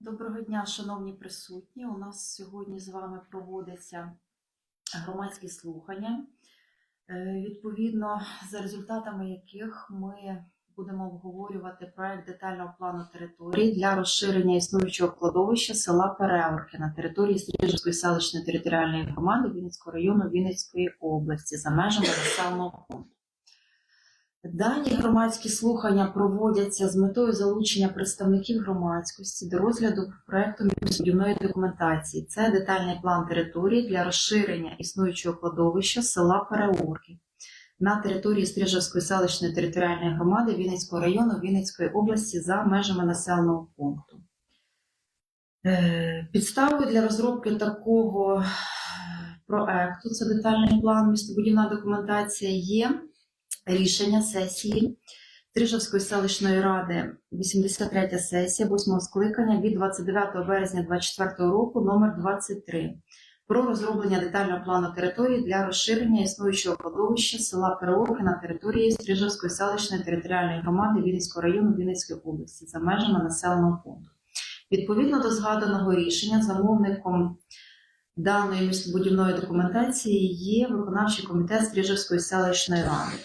Доброго дня, шановні присутні. У нас сьогодні з вами проводяться громадські слухання, е, відповідно, за результатами яких ми будемо обговорювати проект детального плану території для розширення існуючого кладовища села Переорки на території Стрижівської селищної територіальної громади Вінницького району Вінницької області за межами населеного пункту. Дані громадські слухання проводяться з метою залучення представників громадськості до розгляду проекту містобудівної документації. Це детальний план території для розширення існуючого кладовища села Переорки на території Стрижевської селищної територіальної громади Вінницького району Вінницької області за межами населеного пункту. Е, Підставою для розробки такого проекту, це детальний план містобудівна документація, є рішення сесії Трижавської селищної ради, 83 сесія 8 скликання від 29 березня 2024 року, номер 23 про розроблення детального плану території для розширення існуючого кладовища села Переорки на території Стрижавської селищної територіальної громади Вінницького району Вінницької області за межами населеного пункту. Відповідно до згаданого рішення, замовником даної містобудівної документації є виконавчий комітет Стрижавської селищної ради.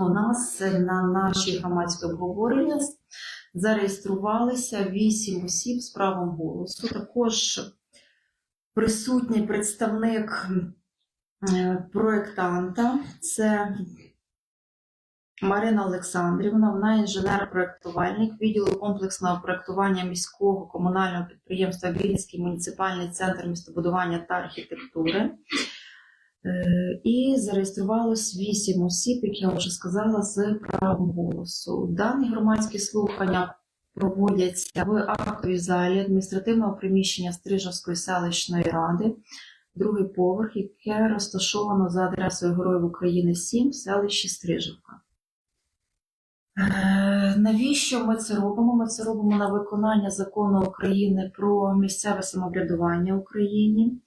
У нас на наші громадські обговорення зареєструвалися вісім осіб з правом голосу. Також присутній представник е, проєктанта це Марина Олександрівна, вона інженер-проєктувальник відділу комплексного проєктування міського комунального підприємства Вінницький муніципальний центр містобудування та архітектури. Е, І зареєструвалось вісім осіб, як я вже сказала, з правом голосу. Дані громадські слухання проводяться в актовій залі адміністративного приміщення Стрижавської селищної ради, другий поверх, яке розташовано за адресою Героїв України 7 в селищі Стрижавка. Е, Навіщо ми це робимо? Ми це робимо на виконання закону України про місцеве самоврядування в Україні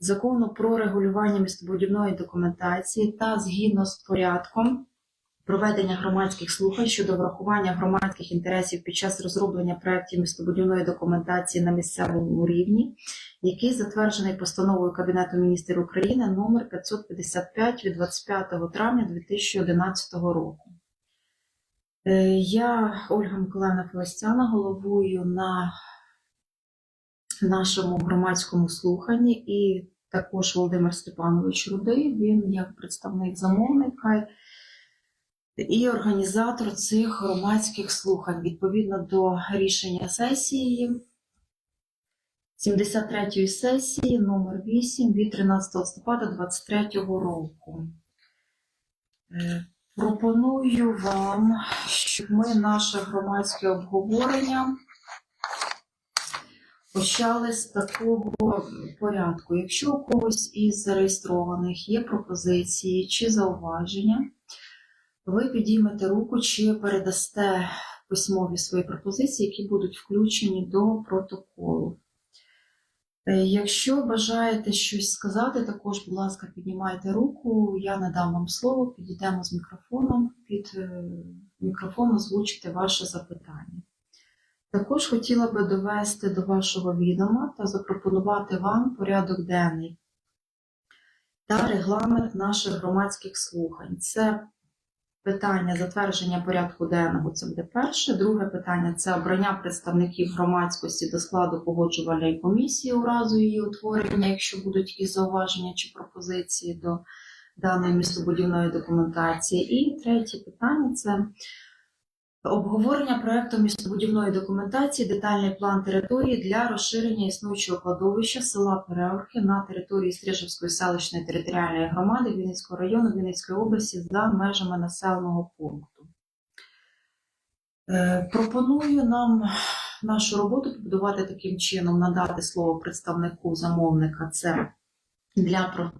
закону про регулювання містобудівної документації та згідно з порядком проведення громадських слухань щодо врахування громадських інтересів під час розроблення проєктів містобудівної документації на місцевому рівні, який затверджений постановою Кабінету міністрів України номер 555 від 25 травня 2011 року. Е, Я, Ольга Миколаївна Фелестяна, головую на нашому громадському слуханні, і також Володимир Степанович Рудий, він як представник замовника і організатор цих громадських слухань відповідно до рішення сесії 73-ї сесії номер 8 від 13 листопада 2023 року. Е, Пропоную вам, щоб ми наше громадське обговорення почали з такого порядку. Якщо у когось із зареєстрованих є пропозиції чи зауваження, ви підіймете руку чи передасте письмові свої пропозиції, які будуть включені до протоколу. Е, Якщо бажаєте щось сказати, також, будь ласка, піднімайте руку, я надам вам слово, підійдемо з мікрофоном, під е, мікрофон озвучите ваше запитання. Також хотіла би довести до вашого відома та запропонувати вам порядок денний та регламент наших громадських слухань. Це питання затвердження порядку денного, це буде перше. Друге питання це обрання представників громадськості до складу погоджувальної комісії у разу її утворення, якщо будуть якісь зауваження чи пропозиції до даної містобудівної документації. І третє питання це Обговорення проекту містобудівної документації, детальний план території для розширення існуючого кладовища села Переорки на території Стрижевської селищної територіальної громади Вінницького району Вінницької області за межами населеного пункту. Е, Пропоную нам нашу роботу побудувати таким чином, надати слово представнику замовника. Це для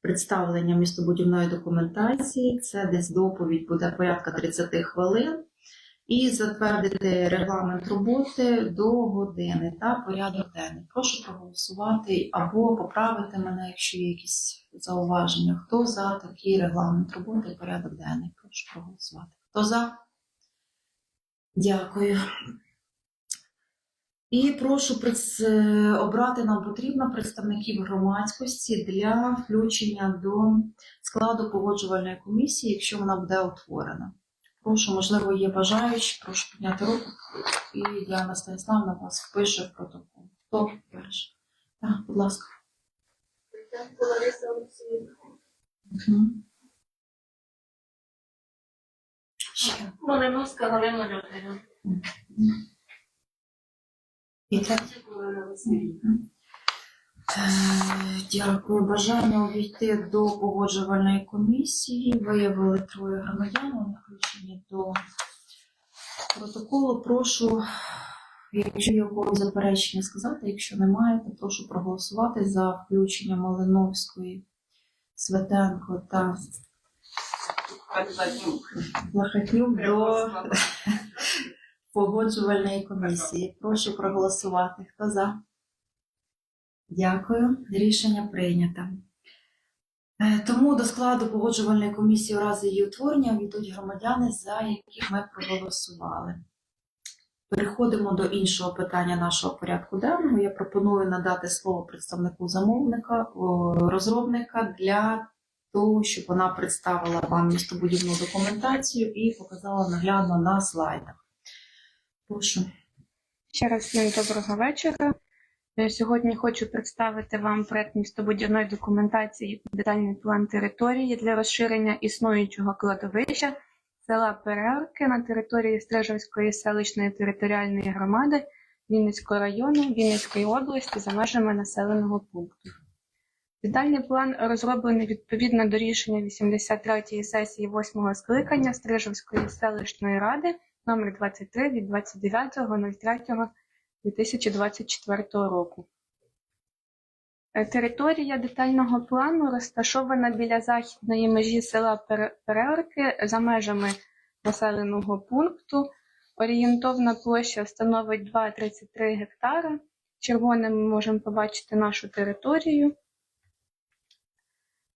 представлення містобудівної документації. Це десь доповідь буде порядка 30 хвилин і затвердити регламент роботи до години та порядок денний. Прошу проголосувати або поправити мене, якщо є якісь зауваження. Хто за такий регламент роботи і порядок денний? Прошу проголосувати. Хто за? Дякую. І прошу обрати нам потрібно представників громадськості для включення до складу погоджувальної комісії, якщо вона буде утворена. Прошу, можливо, є бажаючі, прошу підняти руку. І Діана Станіславна вас впише в протокол. Хто перший? Так, будь ласка. Ще. Малиновська Галина Людмила. І так. Васильівна. Е, Дякую. Бажання увійти до погоджувальної комісії. Виявили троє громадян, вони включені до протоколу. Прошу, якщо є у когось заперечення, сказати. Якщо немає, то прошу проголосувати за включення Малиновської, Светенко та Лахатнюк до погоджувальної комісії. Прошу проголосувати. Хто за? Дякую. Рішення прийнято. Е, Тому до складу погоджувальної комісії у разі її утворення війдуть громадяни, за яких ми проголосували. Переходимо до іншого питання нашого порядку денного. Я пропоную надати слово представнику замовника, розробника для того, щоб вона представила вам містобудівну документацію і показала наглядно на слайдах. Прошу. Ще раз всім доброго вечора. Сьогодні хочу представити вам проект містобудівної документації детальний план території для розширення існуючого кладовища села Переорки на території Стрижевської селищної територіальної громади Вінницького району Вінницької області за межами населеного пункту. Детальний план розроблений відповідно до рішення 83-ї сесії 8-го скликання Стрижевської селищної ради номер 23 від 29.03.2024 року. Е, Територія детального плану розташована біля західної межі села Пере- Переорки за межами населеного пункту. Орієнтовна площа становить 2,33 гектара. Червоним ми можемо побачити нашу територію.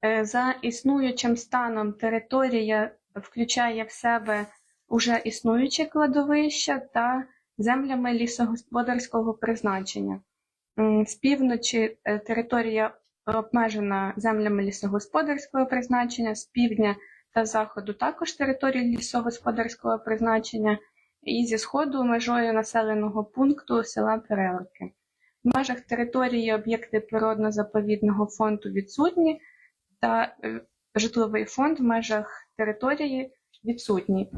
Е, За існуючим станом територія включає в себе уже існуюче кладовище та землями лісогосподарського призначення. З півночі е, територія обмежена землями лісогосподарського призначення, з півдня та заходу також території лісогосподарського призначення, і зі сходу межою населеного пункту села Переорки. В межах території об'єкти природно-заповідного фонду відсутні, та е, житловий фонд в межах території відсутній.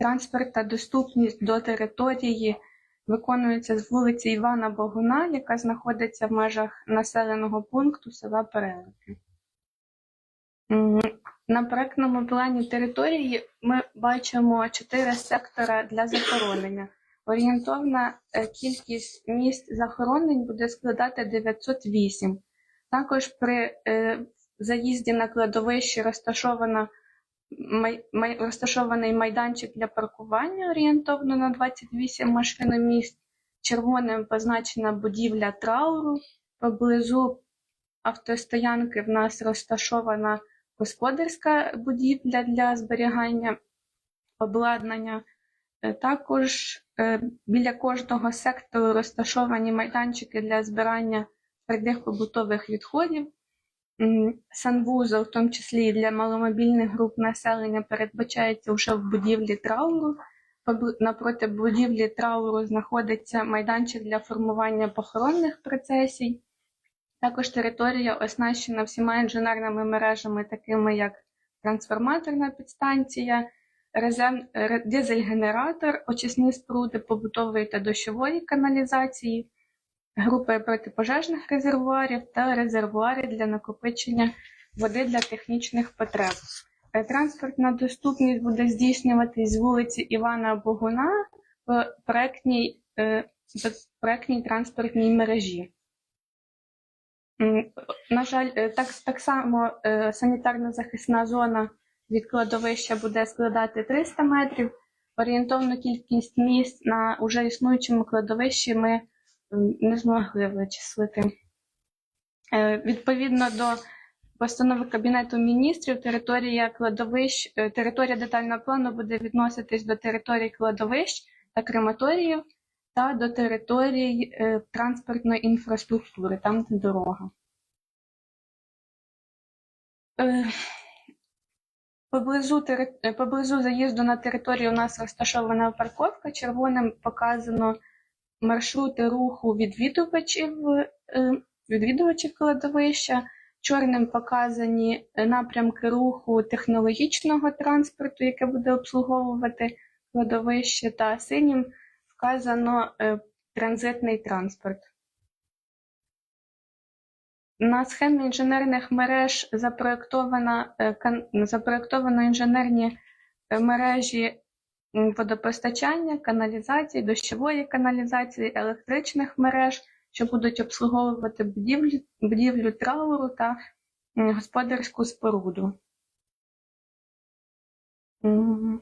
Транспорт та доступність до території виконується з вулиці Івана Богуна, яка знаходиться в межах населеного пункту села Переливки. М, На проектному плані території ми бачимо чотири сектора для захоронення. Орієнтовна е, кількість місць захоронень буде складати 908. Також при е, заїзді на кладовище розташована май, май, розташований майданчик для паркування орієнтовно на 28 машиноміст. Червоним позначена будівля трауру. Поблизу автостоянки в нас розташована господарська будівля для зберігання обладнання. Е, Також е, біля кожного сектору розташовані майданчики для збирання твердих побутових відходів. Санвузол, в тому числі для маломобільних груп населення, передбачається вже в будівлі трауру. Напроти будівлі трауру знаходиться майданчик для формування похоронних процесій. Також територія оснащена всіма інженерними мережами, такими як трансформаторна підстанція, дизель-генератор, очисні споруди побутової та дощової каналізації, групи протипожежних резервуарів та резервуари для накопичення води для технічних потреб. Е, Транспортна доступність буде здійснюватись з вулиці Івана Богуна в проектній, е, проектній транспортній мережі. На жаль, е, так, так само санітарно-захисна зона від кладовища буде складати 300 метрів. Орієнтовну кількість місць на уже існуючому кладовищі ми не змогли вичислити. Е, Відповідно до постанови Кабінету міністрів, територія кладовищ, е, територія детального плану буде відноситись до території кладовищ та крематоріїв. та до територій е, транспортної інфраструктури, там де дорога. Поблизу, поблизу заїзду на територію у нас розташована парковка. Червоним показано маршрути руху відвідувачів, е, відвідувачів кладовища. Чорним показані е, напрямки руху технологічного транспорту, яке буде обслуговувати кладовище, та синім вказано е, транзитний транспорт. На схемі інженерних мереж запроєктовано, інженерні мережі водопостачання, каналізації, дощової каналізації, електричних мереж, що будуть обслуговувати будівлю, будівлю трауру та господарську споруду. М,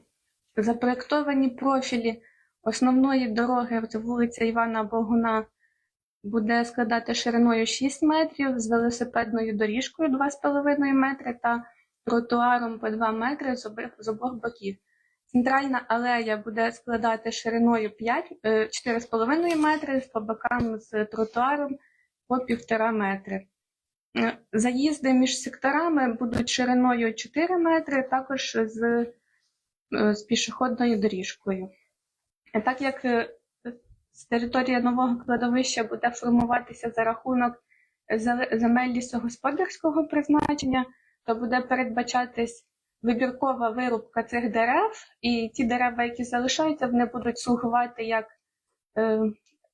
Запроєктовані профілі основної дороги вулиця Івана Богуна буде складати шириною 6 метрів, з велосипедною доріжкою 2,5 метри та тротуаром по 2 метри з обох боків. Центральна алея буде складати шириною 5, е, 4,5 метри, з по бокам з тротуаром по 1,5 метри. Е, Заїзди між секторами будуть шириною 4 метри, також з, е, з пішохідною доріжкою. Так як з території нового кладовища буде формуватися за рахунок земель лісогосподарського призначення, то буде передбачатись вибіркова вирубка цих дерев, і ті дерева, які залишаються, вони будуть слугувати як е,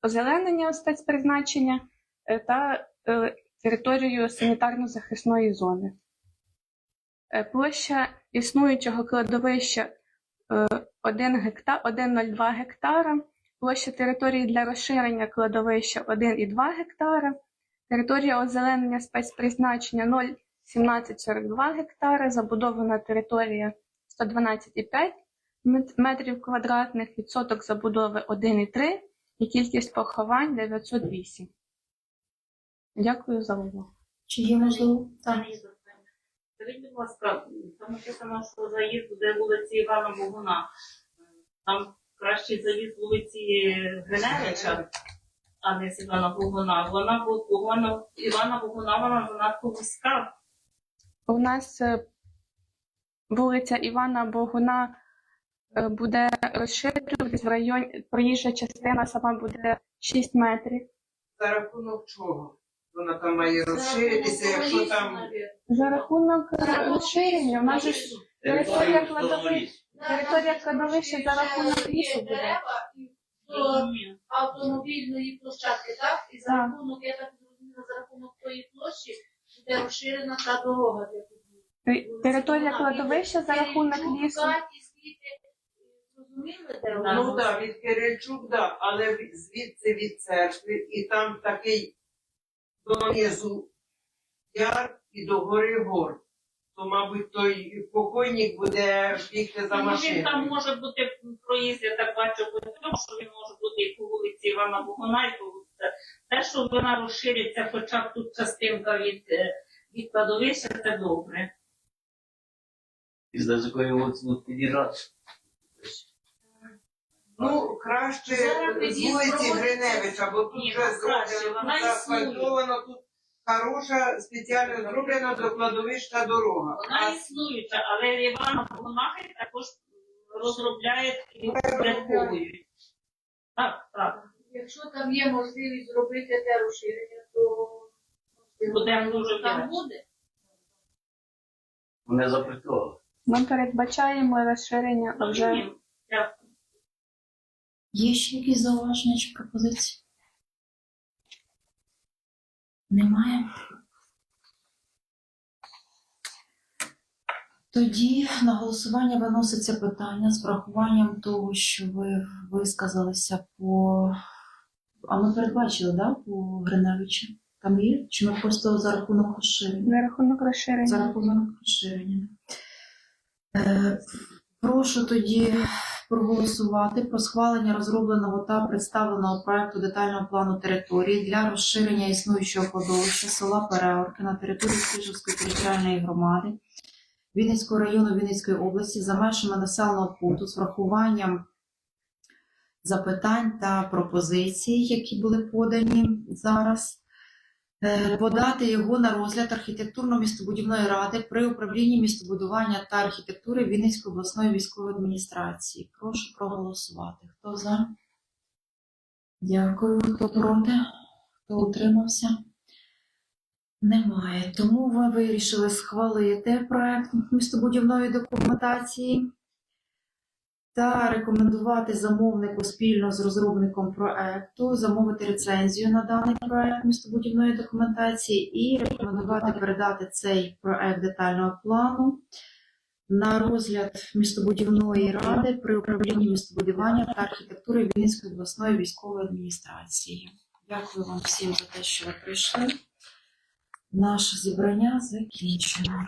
озеленення спецпризначення е, та е, територією санітарно-захисної зони. Площа існуючого кладовища е, 1 гектар, 1,02 гектара, площа території для розширення кладовища 1,2 гектара, територія озеленення спецпризначення 0,1742 гектара, забудована територія 112,5 мет- метрів квадратних, відсоток забудови 1,3 і кількість поховань 908. Дякую за увагу. Чи є можливо? Так. Скажіть, будь ласка, там написано, що заїзд буде вулиці Івана Богуна. Там кращий заїзд вулиці Гриневича, а не з Івана Богуна. Вона Івана Богуна, вона занадто вузька. У нас е, вулиця Івана Богуна е, буде розширюватись в районі, проїжджа частина сама буде 6 метрів. За рахунок чого? Вона там має розширитися, якщо там За рахунок е, розширення, у нас же ж територія кладовища, територія кладовища за рахунок лісу буде. дерева і до автомобільної площадки, так? І за рахунок, я так зрозуміла, за рахунок тої площі буде розширена та дорога для під'їзду. Територія кладовища за рахунок лісу. Де Да. ну да, від Кирильчук, да, але від- звідси від церкви, і там такий донизу яр і до гори гор. То, мабуть, той покойник буде бігти за Ну, Він там машиною. може бути проїзд, я так бачу по цьому, що він може бути і по вулиці Івана Богуна, і по вулиці. Те, що вона розшириться, хоча б тут частинка від, е, від кладовища, це добре. І з якої вулиці будуть. Ну, краще з вулиці. Гриневича, бо тут вже ну, зроблено, заасфальтовано, тут хороша, спеціально зроблена до кладовища дорога. Вона існуюча, але Івана Богунахи також розробляють і впорядковують. Так, так. Якщо там є можливість зробити те розширення, то Будемо дуже там буде. Вони запрацювали. Ми передбачаємо розширення а вже Дякую. Є ще якісь зауваження чи пропозиції? Немає. Тоді на голосування виноситься питання з врахуванням того, що ви висказалися по. А ми передбачили, да, по Гриневичу? Там є? Чи ми просто за рахунок розширення? за рахунок розширення. За рахунок розширення. Е, Прошу тоді проголосувати про схвалення розробленого та представленого проекту детального плану території для розширення існуючого кладовища села Переорки на території Кижівської територіальної громади Вінницького району Вінницької області за межами населеного пункту з врахуванням запитань та пропозицій, які були подані зараз. Е, Подати його на розгляд архітектурно-містобудівної ради при управлінні містобудування та архітектури Вінницької обласної військової адміністрації. Прошу проголосувати. Хто за? Дякую. Хто проти? Хто утримався? Немає. Тому ви вирішили схвалити проект містобудівної документації та рекомендувати замовнику спільно з розробником проекту замовити рецензію на даний проект містобудівної документації і рекомендувати передати цей проект детального плану на розгляд містобудівної ради при управлінні містобудування та архітектури Вінницької обласної військової адміністрації. Дякую вам всім за те, що ви прийшли. Наше зібрання закінчено.